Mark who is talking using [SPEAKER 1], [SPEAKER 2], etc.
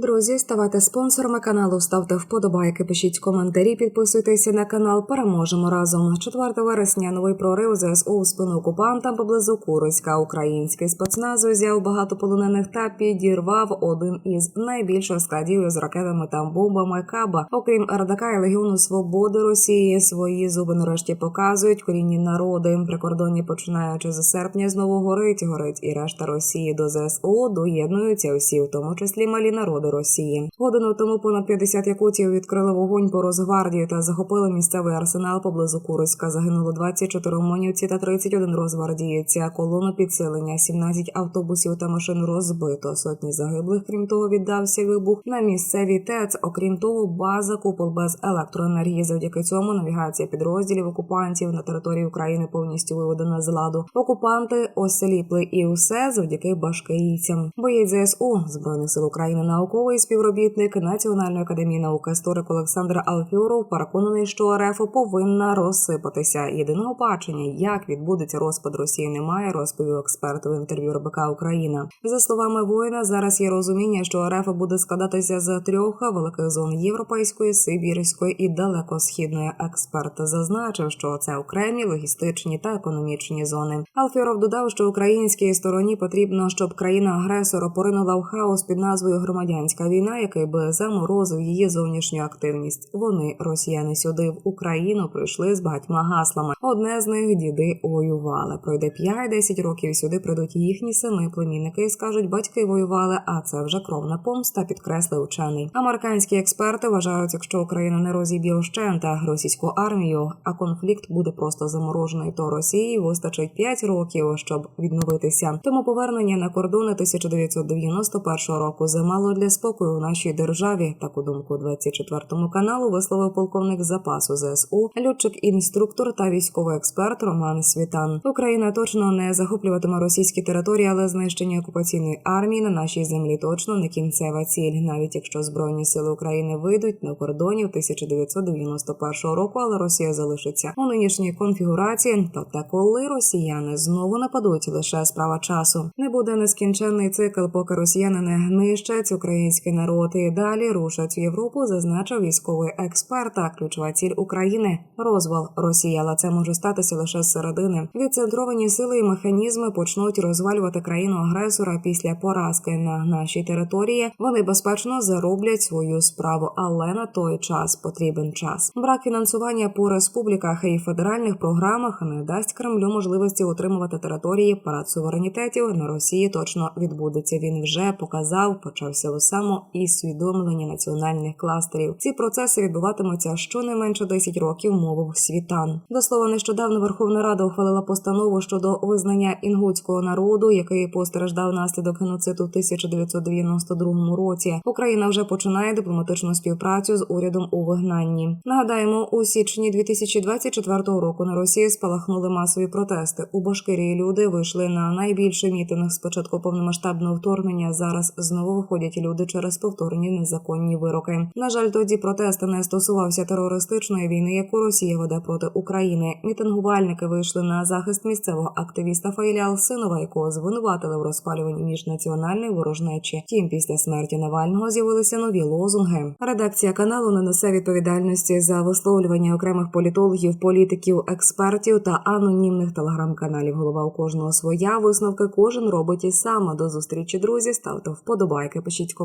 [SPEAKER 1] Друзі, ставайте спонсорами каналу, ставте вподобайки, пишіть коментарі, підписуйтеся на канал. Переможемо разом. 4 вересня новий прорив ЗСУ у спину окупантам поблизу Курицька. Український спецназ узяв багато полонених та підірвав один із найбільших складів з ракетами та бомбами Каба. Окрім РДК і Легіону Свободи Росії, свої зуби нарешті показують корінні народи. Прикордонні починаючи з серпня знову горить, горить і решта Росії до ЗСУ доєднуються усі, в тому числі малі народи Росії. Годину тому понад 50 якутів відкрили вогонь по Росгвардії та захопили місцевий арсенал поблизу Курицька. Загинуло 24 омонівці та 31 розгвардієця. Колону підсилення, 17 автобусів та машин розбито. Сотні загиблих. Крім того, віддався вибух на місцевій ТЕЦ. Окрім того, база купол без електроенергії. Завдяки цьому навігація підрозділів окупантів на території України повністю виведена з ладу. Окупанти осліпли і усе завдяки башкирійцям. Боєць ЗСУ збройних сил України науковий співробітник Національної академії наук історик Олександр Алфюров переконаний, що РФ повинна розсипатися. Єдиного бачення, як відбудеться розпад Росії, немає. Розповів експерт в інтерв'ю РБК Україна. За словами воїна, зараз є розуміння, що РФ буде складатися з трьох великих зон європейської, сибірської і далекосхідної. Експерт зазначив, що це окремі логістичні та економічні зони. Алфіров додав, що українській стороні потрібно, щоб країна-агресора поринула в хаос під назвою громадянська війна, який би заморозив її зовнішню активність. Вони, росіяни, сюди в Україну прийшли з багатьма гаслами. Одне з них діди воювали. Пройде 5-10 років. Сюди прийдуть їхні сини, племінники і скажуть, батьки воювали. А це вже кровна помста, підкреслив учений. Американські експерти вважають, якщо Україна не розіб'є вщента російську армію, а конфлікт буде просто заморожений, то Росії вистачить 5 років, щоб відновитися. Тому повернення на кордони 1991 року замало для спокою в нашій державі. Таку думку 24 каналу висловив полковник запасу ЗСУ, льотчик-інструктор та військовий експерт Роман Світан. Україна точно не захоплюватиме російські території, але знищення окупаційної армії на нашій землі точно не кінцева ціль, навіть якщо збройні сили України вийдуть на кордонів 1991 року, але Росія залишиться у нинішній конфігурації. То та коли росіяни знову нападуть, лише справа часу не буде нескінченний цикл, поки росіяни не знищать український народ і далі рушать в Європу, зазначив військовий експерт. А ключова ціль України розвал Росії, але це може статися лише з середини. Відцентровані сили і механізми почнуть розвалювати країну агресора після поразки на нашій території. Вони безпечно зароблять свою справу, але на той час потрібен час. Брак фінансування по республіках і федеральних програмах не дасть Кремлю можливості утримувати території парад суверенітетів на Росії. Точно відбудеться. Він вже показав, почався у само і свідомлення національних кластерів. Ці процеси відбуватимуться щонайменше 10 років, мовив світан. До слова, нещодавно Верховна Рада ухвалила постанову щодо визнання інгутського народу, який постраждав наслідок геноциду в 1992 році. Україна вже починає дипломатичну співпрацю з урядом у вигнанні. Нагадаємо, у січні 2024 року на Росії спалахнули масові протести. У Башкирії люди вийшли на найбільший мітинг з початку повномасштабного вторгнення. Зараз знову виходять люди через повторні незаконні вироки. На жаль, тоді протести не стосувався терористичної війни, яку Росія веде проти України. Мітингувальники вийшли на захист місцевого активіста Фаїля Алсинова, якого звинуватили в розпалюванні міжнаціональної ворожнечі. Втім, після смерті Навального з'явилися нові лозунги. Редакція каналу не несе відповідальності за висловлювання окремих політологів, політиків, експертів та анонімних телеграм-каналів. Голова у кожного своя висновки кожен робить і сам. До зустрічі, друзі. Ставте вподобайки, пишіть